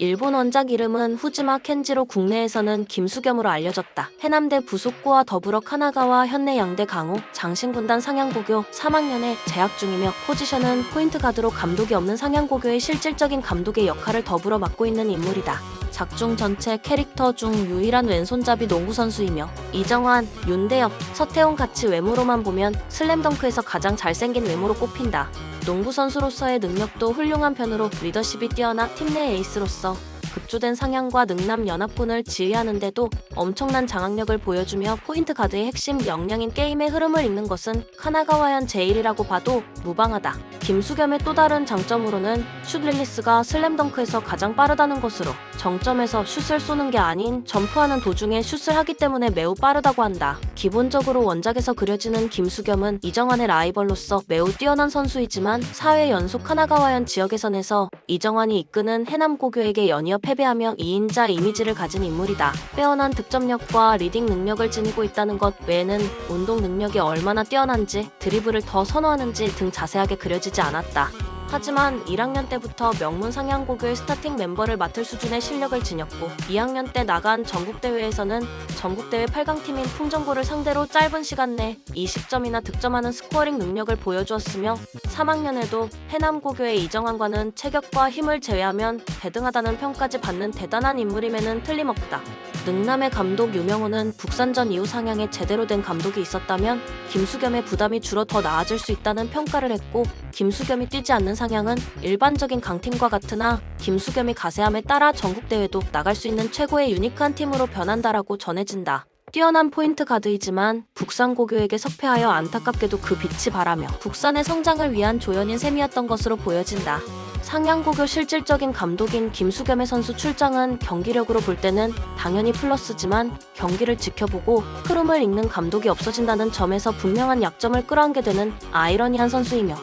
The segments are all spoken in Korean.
일본 원작 이름은 후지마 켄지로 국내에서는 김수겸으로 알려졌다. 해남대 부속고와 더불어 카나가와 현내 양대 강호, 장신군단 상향고교 3학년에 재학 중이며 포지션은 포인트 가드로 감독이 없는 상향고교의 실질적인 감독의 역할을 더불어 맡고 있는 인물이다. 작중 전체 캐릭터 중 유일한 왼손잡이 농구 선수이며 이정환, 윤대엽, 서태웅 같이 외모로만 보면 슬램덩크에서 가장 잘생긴 외모로 꼽힌다. 농구 선수로서의 능력도 훌륭한 편으로 리더십이 뛰어나 팀 내 에이스로서 급조된 상향과 능남 연합군을 지휘하는데도 엄청난 장악력을 보여주며 포인트 가드의 핵심 역량인 게임의 흐름을 읽는 것은 카나가와현 제1이라고 봐도 무방하다. 김수겸의 또 다른 장점으로는 슛 릴리스가 슬램덩크에서 가장 빠르다는 것으로 정점에서 슛을 쏘는 게 아닌 점프하는 도중에 슛을 하기 때문에 매우 빠르다고 한다. 기본적으로 원작에서 그려지는 김수겸은 이정환의 라이벌로서 매우 뛰어난 선수이지만 4회 연속 카나가와현 지역예선에서 이정환이 이끄는 해남고교에게 연이어 패배하며 2인자 이미지를 가진 인물이다. 빼어난 득점력과 리딩 능력을 지니고 있다는 것 외에는 운동 능력이 얼마나 뛰어난지 드리블을 더 선호하는지 등 자세하게 그려지지 않았다. 하지만 1학년 때부터 명문 상향고교의 스타팅 멤버를 맡을 수준의 실력을 지녔고 2학년 때 나간 전국대회에서는 전국대회 8강팀인 풍정고를 상대로 짧은 시간 내 20점이나 득점하는 스코어링 능력을 보여주었으며 3학년에도 해남고교의 이정환과는 체격과 힘을 제외하면 대등하다는 평까지 받는 대단한 인물임에는 틀림없다. 능남의 감독 유명호는 북산전 이후 상향에 제대로 된 감독이 있었다면 김수겸의 부담이 줄어 더 나아질 수 있다는 평가를 했고 김수겸이 뛰지 않는 상향은 일반적인 강팀과 같으나 김수겸이 가세함에 따라 전국대회도 나갈 수 있는 최고의 유니크한 팀으로 변한다라고 전해진다. 뛰어난 포인트 가드이지만 북산 고교에게 석패하여 안타깝게도 그 빛이 바라며 북산의 성장을 위한 조연인 셈이었던 것으로 보여진다. 상향고교 실질적인 감독인 김수겸의 선수 출장은 경기력으로 볼 때는 당연히 플러스지만 경기를 지켜보고 흐름을 읽는 감독이 없어진다는 점에서 분명한 약점을 끌어안게 되는 아이러니한 선수이며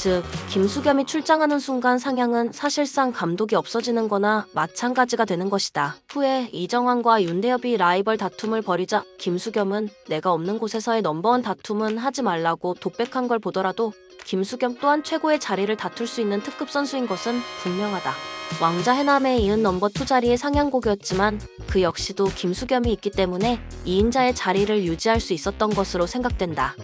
즉 김수겸이 출장하는 순간 상향은 사실상 감독이 없어지는 거나 마찬가지가 되는 것이다. 후에 이정환과 윤대엽이 라이벌 다툼을 벌이자 김수겸은 내가 없는 곳에서의 넘버원 다툼은 하지 말라고 독백한 걸 보더라도 김수겸 또한 최고의 자리를 다툴 수 있는 특급 선수인 것은 분명하다. 왕자 해남에 이은 넘버 2 자리의 상향곡이었지만 그 역시도 김수겸이 있기 때문에 2인자의 자리를 유지할 수 있었던 것으로 생각된다.